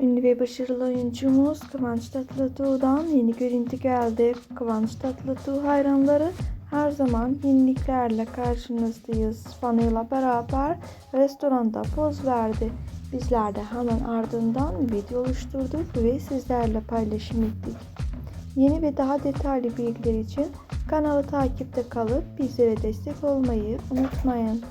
ünlü ve başarılı oyuncumuz Kıvanç Tatlıtuğ'dan yeni görüntü geldi. Kıvanç Tatlıtuğ hayranları her zaman yeniliklerle karşınızdayız. Fanıyla beraber restoranda poz verdi. Bizler de hemen ardından video oluşturduk ve sizlerle paylaşım ettik. Yeni ve daha detaylı bilgiler için kanalı takipte kalıp bizlere destek olmayı unutmayın.